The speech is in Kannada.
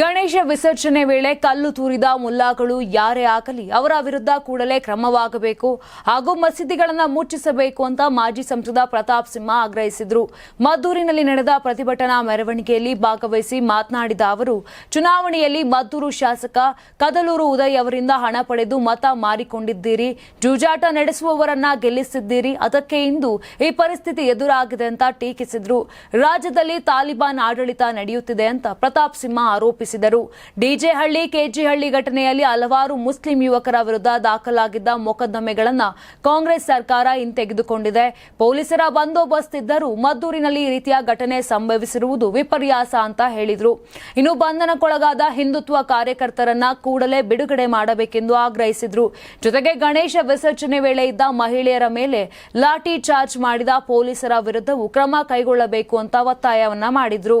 ಗಣೇಶ ವಿಸರ್ಜನೆ ವೇಳೆ ಕಲ್ಲು ತೂರಿದ ಮುಲ್ಲಾಗಳು ಯಾರೇ ಆಗಲಿ ಅವರ ವಿರುದ್ಧ ಕೂಡಲೇ ಕ್ರಮವಾಗಬೇಕು ಹಾಗೂ ಮಸೀದಿಗಳನ್ನು ಮುಚ್ಚಿಸಬೇಕು ಅಂತ ಮಾಜಿ ಸಂಸದ ಪ್ರತಾಪ್ ಸಿಂಹ ಆಗ್ರಹಿಸಿದರು. ಮದ್ದೂರಿನಲ್ಲಿ ನಡೆದ ಪ್ರತಿಭಟನಾ ಮೆರವಣಿಗೆಯಲ್ಲಿ ಭಾಗವಹಿಸಿ ಮಾತನಾಡಿದ ಅವರು, ಚುನಾವಣೆಯಲ್ಲಿ ಮದ್ದೂರು ಶಾಸಕ ಕದಲೂರು ಉದಯ್ ಅವರಿಂದ ಹಣ ಪಡೆದು ಮತ ಮಾರಿಕೊಂಡಿದ್ದೀರಿ. ಜೂಜಾಟ ನಡೆಸುವವರನ್ನ ಗೆಲ್ಲಿಸಿದ್ದೀರಿ. ಅದಕ್ಕೆ ಇಂದು ಈ ಪರಿಸ್ಥಿತಿ ಎದುರಾಗಿದೆ ಅಂತ ಟೀಕಿಸಿದರು. ರಾಜ್ಯದಲ್ಲಿ ತಾಲಿಬಾನ್ ಆಡಳಿತ ನಡೆಯುತ್ತಿದೆ ಅಂತ ಪ್ರತಾಪ್ ಸಿಂಹ ಆರೋಪಿಸಿದರು ಡಿಜೆ ಹಳ್ಳಿ ಕೆಜಿಹಳ್ಳಿ ಘಟನೆಯಲ್ಲಿ ಹಲವಾರು ಮುಸ್ಲಿಂ ಯುವಕರ ವಿರುದ್ಧ ದಾಖಲಾಗಿದ್ದ ಮೊಕದ್ದಮೆಗಳನ್ನು ಕಾಂಗ್ರೆಸ್ ಸರ್ಕಾರ ಹಿಂತೆಗೆದುಕೊಂಡಿದೆ. ಪೊಲೀಸರ ಬಂದೋಬಸ್ತ್ ಇದ್ದರೂ ಮದ್ದೂರಿನಲ್ಲಿ ಈ ರೀತಿಯ ಘಟನೆ ಸಂಭವಿಸಿರುವುದು ವಿಪರ್ಯಾಸ ಅಂತ ಹೇಳಿದರು. ಇನ್ನು ಬಂಧನಕ್ಕೊಳಗಾದ ಹಿಂದುತ್ವ ಕಾರ್ಯಕರ್ತರನ್ನ ಕೂಡಲೇ ಬಿಡುಗಡೆ ಮಾಡಬೇಕೆಂದು ಆಗ್ರಹಿಸಿದ್ರು. ಜೊತೆಗೆ ಗಣೇಶ ವಿಸರ್ಜನೆ ವೇಳೆ ಇದ್ದ ಮಹಿಳೆಯರ ಮೇಲೆ ಲಾಠಿ ಚಾರ್ಜ್ ಮಾಡಿದ ಪೊಲೀಸರ ವಿರುದ್ಧವೂ ಕ್ರಮ ಕೈಗೊಳ್ಳಬೇಕು ಅಂತ ಒತ್ತಾಯವನ್ನ ಮಾಡಿದ್ರು.